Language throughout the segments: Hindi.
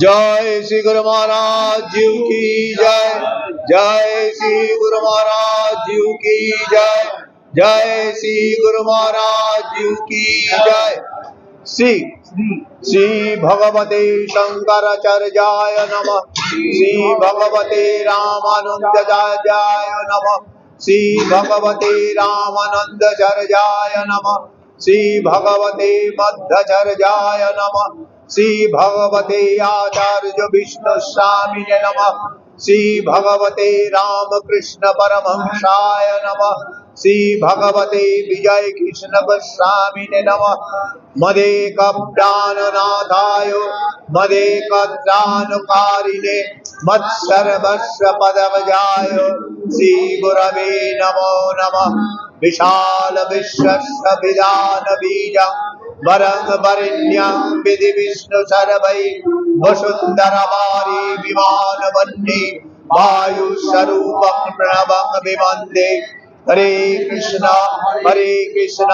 जय श्री गुरु महाराज जी की जय। जय श्री गुरु महाराज जी की जय। जय श्री गुरु महाराज जी की जय। श्री श्री भगवते शंकराचार्याय नम। श्री भगवते रामानंदाचार्याय नम। श्री भगवते रामानंदाचार्याय नम। श्री भगवते मध्वचर्याय नमः। श्री भगवते आचार्य विष्णु स्वामी नमः। श्री भगवते रामकृष्ण परमहंसाय नमः। श्री भगवते विजय कृष्ण गोस्वामिने नमः। मदे कप्राणनाथाय मदे कत्रानुकारिणे मत्सर्वस्व पदवजाय श्री गुरवे नमो नमः। विशाल विश्वस्य विधान बीजम् वरं वरिण्यं विधि विष्णु सर्वै वसुन्धरमारी विमान वायुस्वरूपं प्रणवं विवन्दे हरे कृष्ण हरे कृष्ण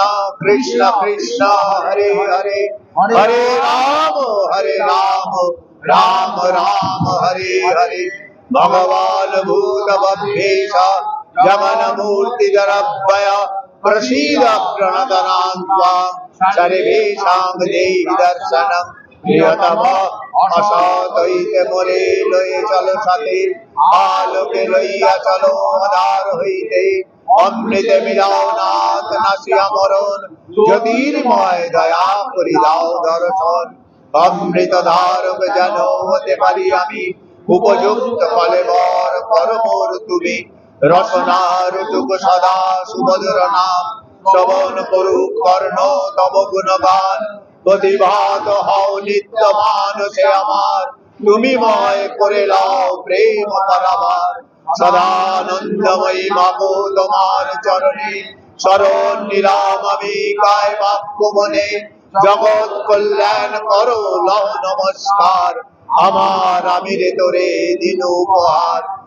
कृष्ण कृष्ण, हरे हरे। हरे राम हरे राम राम राम, हरे हरे। भगवान मूर्ति जरभय प्रसीद प्रणतनान्त्वा। सर्वेषां देहि दर्शनम् প্রিয়তম অসতইতে মোরে লয়ে চলো সাথে আলোকে লইয়া চলো আধার হইতে অমৃতে মিলাও নাথ নাসিয়া মরণ জ্যোতির্ময় দয়া করি দাও দর্শন অমৃত ধারক যেন হতে পারি আমি উপযুক্ত ফলে বর পরমর তুমি রসনার যুগ সদা সুভদ্র নাম শ্রবণ করুক কর্ণ, তব গুণগান। প্রতিভাত হও নিত্য মানসে আমার। তুমি ময় করে লাও প্রেম পরাবার। সদানন্দময়ী মাগো তোমার চরণে শরণ নিলাম আমি কায় বাক্য মনে। জগৎ কল্যাণ করো লও নমস্কার। আমার আমি রে তোরে দিন উপহার।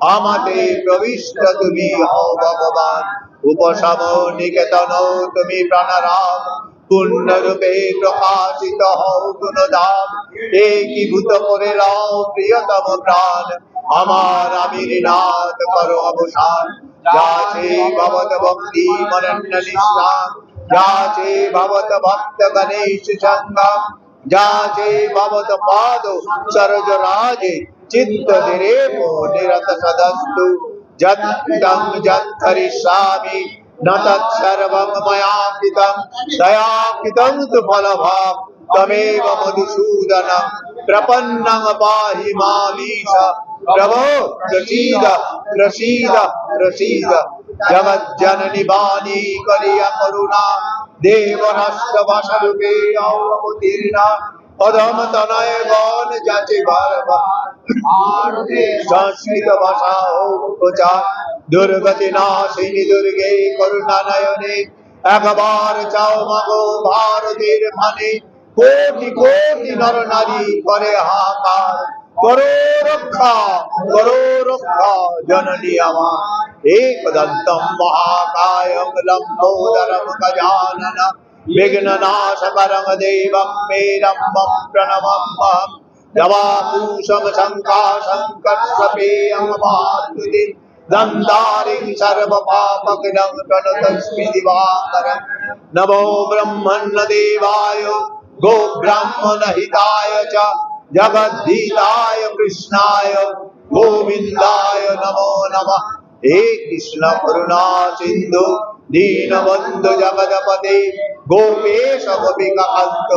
আমাতে প্রবিষ্ট তুমি হও ভগবান। উপশম নিকেতন তুমি প্রাণারাম। পূর্ণ রূপে প্রকাশিত হও গুণধাম একীভূত করে লাও প্রিয়তম প্রাণ। আমার আমির নাথ করো অবসান। যাচে ভবত ভক্তি মনন্য নিষ্ঠান যাচে ভবত ভক্ত গণেশ সঙ্গম যাচে ভবত পাদ সরজ রাজে। चित्तदिरेवो निरतसदस्तु जत्तं जत्करिष्यामि न तत्सर्वं मया कृतं दया कृतं तु फलभाव तमेव मधुसूदनं प्रपन्नं पाहि मालीश प्रभो प्रसीद प्रसीद प्रसीद जगज्जननि वाणी करिय करुणा देवराष्ट्रभाषरूपे अवतीर्णा पदमतनय गौण जाचे भारवा সংস্কৃত ভাষা ও প্রচার দুর্গতি নাশিনী দুর্গে করুণা নয়নে একবার চাও মাগো ভারতের মানে কোটি কোটি নর নারী করে হাহাকার করো রক্ষা করো রক্ষা জননী আমার একদন্তম মহাকায়ং লম্বোদরম গজানন विघ्ननाशकरं देवं मे रम्भं प्रणमम् दवापूषं शङ्काशङ्कर्षपेयं मातुति दन्तारिं सर्वपापकिनं प्रणतस्मि दिवाकरम् नमो ब्रह्मन्न देवाय गो ब्राह्मणहिताय च जगद्धीताय कृष्णाय गोविन्दाय नमो नमः हे कृष्ण करुणा सिन्धु दीनबन्धु जगदपते गोपेश गोपिकान्त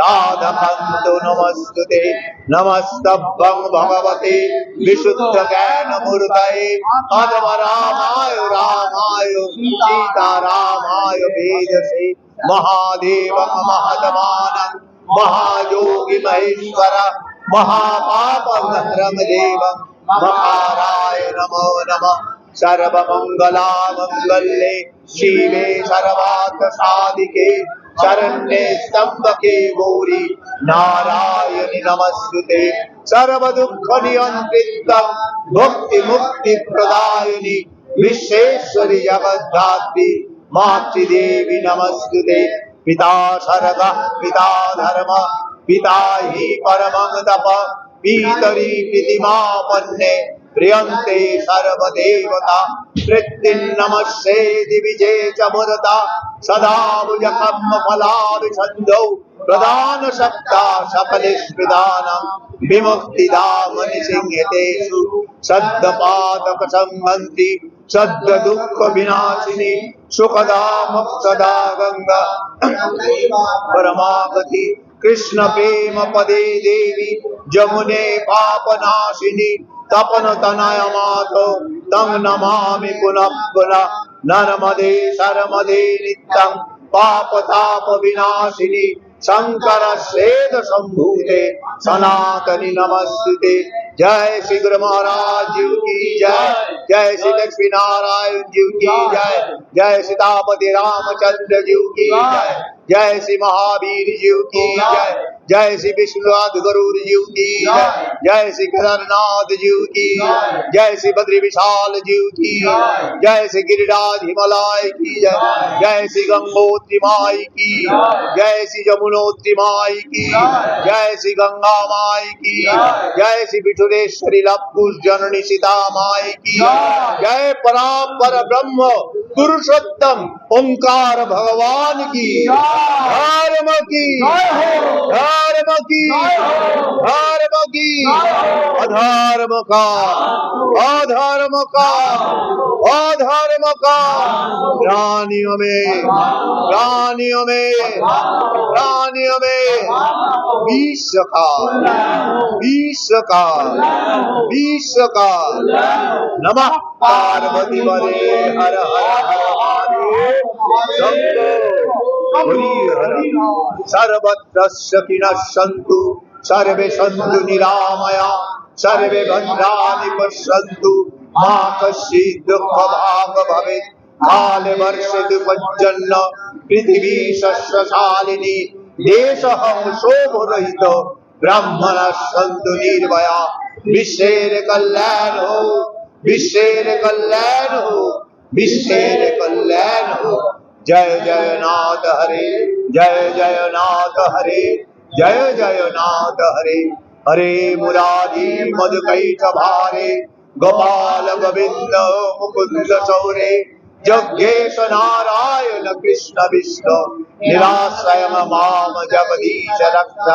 राधकान्त नमस्तुते। नमस्तभ्यं भगवते। विशुद्ध ज्ञानमूर्तये। अधम रामाय रामाय सीतारामाय वेदसे महादेवं महायोगी महेश्वर महापापहरं देवं मकाराय नमो नमः। सर्वमङ्गलामङ्गल्ये। शिवे सर्वार्थसाधिके। शरण्ये स्तम्भके गौरी नारायणि नमस्ते। सर्वदुःखनियन्त्रितं भुक्तिमुक्तिप्रदायिनि विश्वेश्वरि जगद्धात्री मातृदेवी नमस्ते। पिता सर्ग पिता धर्म, पिता हि परमं तप पीतरी प्रीतिमापन्ने प्रियन्ते सर्वदेवता कृत्तिन्नमस्ये दिविजे च मुदता सदा भुजकर्मफलाभिषन्धौ प्रदानशक्ता सकलिस्मिदानं विमुक्तिदामनि सिंहतेषु सद्दपातकसंहन्ति सद्दुःखविनाशिनि सुखदा मुक्तदा गङ्गा परमागति कृष्ण प्रेम पदे देवी, जमुने पापनाशिनी तपन तनय माधो तं नमामि पुनः पुनः नर्मदे शर्मदे नित्यं पापताप विनाशिनी शंकर श्वेत संभूते सनातनी नमस्ते जय श्री गुरु महाराज जी की जय। जय श्री लक्ष्मी नारायण जी की जय। जय सीतापति रामचंद्र जी की जय। जय श्री महावीर जी की जय। जय श्री विष्णुनाथ गरुड़ जी की जय। जय। श्री केदारनाथ जी की जय। श्री बद्री विशाल जी की जय। श्री गिरिराज हिमालय की जय। जय। श्री गंगोत्री माई की जय। श्री जमुनोत्री माई की जय। श्री गंगा माई की जय। श्री बिठुरेश्वरी लपुष जननी सीता माई की जय। परापर ब्रह्म पुरुषोत्तम ओंकार भगवान की धर्म की धर्म की धर्म की अधर्म का अधर्म का अधर्म का प्राणियों में। प्राणियों में। प्राणियों में। विश्व का विश्व का विश्व का नमः। पार्वती बरे हर हर हर সর্বত্র কিনশন্তু সর্বে সন্তু নিরাময়া সর্বে ভদ্রাণি পশ্যন্তু মা কশি দুঃখ ভাগ ভবে কালে বর্ষিত পর্যন্ন পৃথিবী শস্যশালিনী দেশ শোভরহিত ব্রাহ্মণা সন্তু নির্ভয়া বিশ্বের কল্যাণ হোক বিশ্বের কল্যাণ হোক বিশ্বের কল্যাণ হোক जय जय नाथ हरे, जय जय नाथ हरे, जय जय नाथ हरे। हरे मुरारी मधुकैठ भारे, गोपाल गोविंद मुकुंद चौरे जग्गेश नारायण कृष्ण विष्णु निराश्रय माम जगदीश रक्ष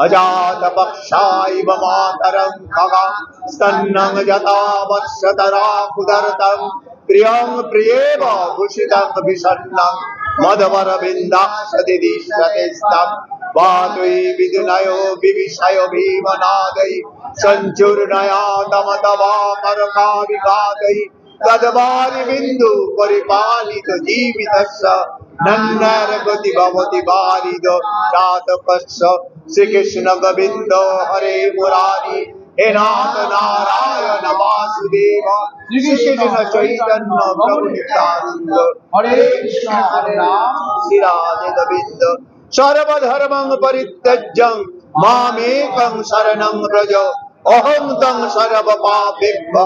अजात पक्षाइव मातरं खगा, स्तन्नं जता वत्सतरा প্রিয়ং প্রিয়েব ভূষিতং বিশন্নং মধবরবিন্দাসদিদীশ্বতেস্তাম বাতুই বিদুনয় বিবিষয় ভীমনাদৈ সঞ্চুর্ণয়া তম তবা মরকাবিঘাতৈ তদবারি বিন্দু পরিপালিত জীবিতস্য নন্দর গতি ভবতি বারিদ রাতকস্য শ্রীকৃষ্ণ গোবিন্দ হরে মুরারি हे नाथ नारायण वासुदेव श्री कृष्ण चैतन्य प्रभु नित्यानंद हरे कृष्ण हरे राम श्री राधे गोविंद सर्वधर्मं परित्यज्य मामेकं शरणं व्रज अहं तं सर्वपापेभ्य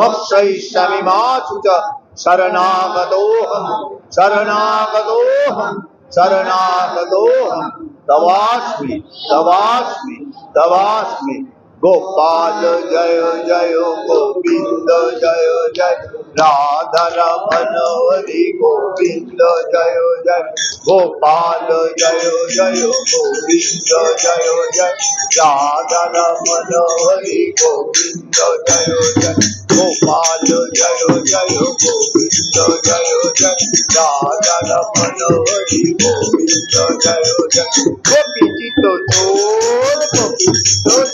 मोक्षयिष्यामि मा च शरणागतोऽहं शरणागतोऽहं शरणागतोऽहं तवास्मि तवास्मि तवास्मि गोपाल, जय जय, गोविंद, जय जय। राधा रमन, हरि गोविंद, जय जय। गोपाल, जय जय, गोविंद, जय जय। राधा रमन, हरि गोविंद, जय जय। गोपाल, जय जय, गोविंद, जय जय। राधा रमन, हरि गोविंद, जय जय। गोपी चित्तो चोर गोपी चोर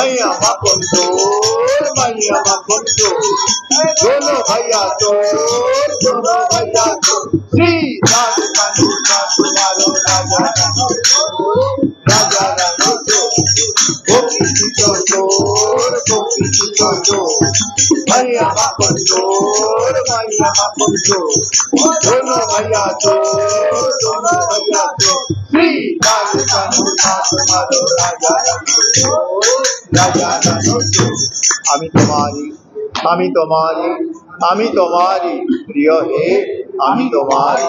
ভাইয়া মাখন তোর ভাইয়া মাখন তোর শোনো ভাইয়া তোর শোনো ভাইয়া তোর। শ্রী রাজ কানু তোমার রাজা রাজা রানো গোপী তোর গোপী তোর ভাইয়া মাখন তোর ভাইয়া মাখন তোর শোনো ভাইয়া তোর শোনো ভাইয়া তোর। শ্রী রাজ কানু তোমার রাজা রানো আমি তোমারি আমি তোমারি আমি তোমারি প্রিয় হে আমি তোমারি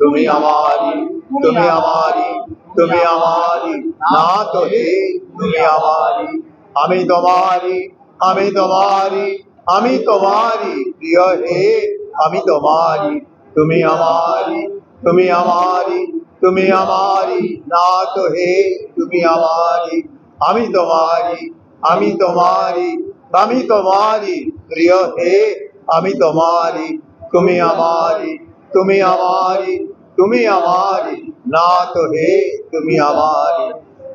তুমি আমারি তুমি আমারি তুমি আমারি না তো হে তুমি আমারি আমি তোমারি আমি তোমারি আমি তোমারি প্রিয় হে আমি তোমারি তুমি আমারি তুমি আমারি তুমি আমারি না তো হে তুমি আমারি আমি তোমারি আমি তোমারি আমি তোমারি প্রিয় হে আমি তোমারি তুমি আমারি তুমি আমারি তুমি আমারি না তো হে তুমি আমারি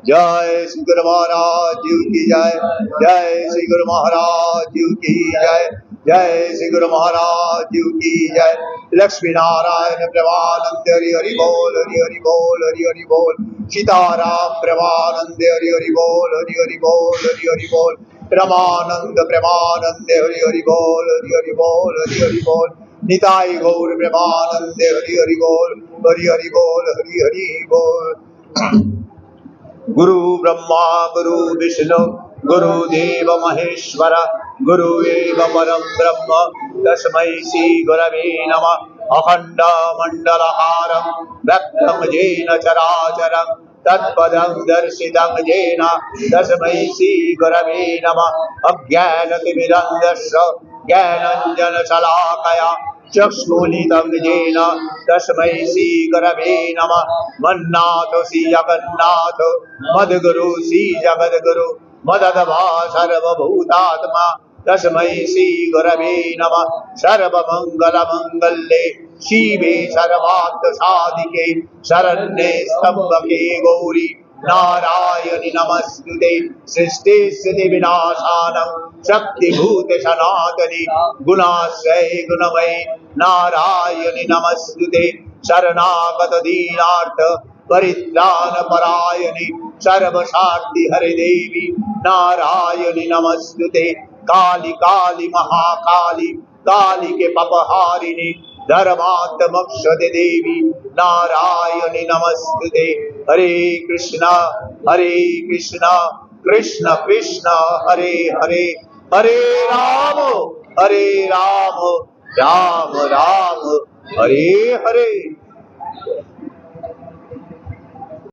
जय श्री गुरु महाराज जी की जय जय श्री गुरु महाराज जी की जय जय श्री गुरु महाराज की जय लक्ष्मी नारायण प्रभानंद हरि हरि बोल हरि हरि बोल हरि हरि बोल सीताराम प्रभानंद हरि हरि बोल हरि हरि बोल हरि हरि बोल रमानंद प्रेमानंद हरि हरि बोल हरि हरि बोल हरि हरि बोल निताई गौर प्रेमानंद हरि हरि बोल हरि हरि बोल हरि हरि बोल गुरु ब्रह्मा गुरु विष्णु गुरुदेव महेश्वर गुरु एव परम ब्रह्म तस्मै श्री गुरवे नमः अखण्ड मण्डलहारं व्यक्तं येन चराचरं, तत्पदं दर्शितं येन तस्मै श्री गुरवे नमः, अज्ञानतिमिरन्दस्य, ज्ञानञ्जनशलाकया चक्षुलितं येन तस्मै श्रीगुरवे नमः, मन्नाथ श्री जगन्नाथ, मद्गुरु श्री मददभा सर्वभूतात्मा। तस्मै श्रीगुरवे नमः। सर्वमङ्गलमङ्गल्ये शिवे सर्वार्थसाधिके। शरण्ये स्तम्भके गौरी। नारायणि नमस्कृते। सृष्टि स्थिति विनाशानं शक्तिभूत सनातनि। गुणाश्रय गुणमयी। नारायणि नमस्कृते। शरणागत दीनार्थ परित्राण परायणि सर्वशाक्ति हरे देवी नारायणि नमस्कृते काली काली महाकाली काली के पपहारिणी धर्मात्मक्षते देवी नारायणि नमस्ते हरे कृष्ण हरे कृष्ण कृष्ण कृष्ण, हरे हरे। हरे राम हरे राम राम राम, हरे हरे।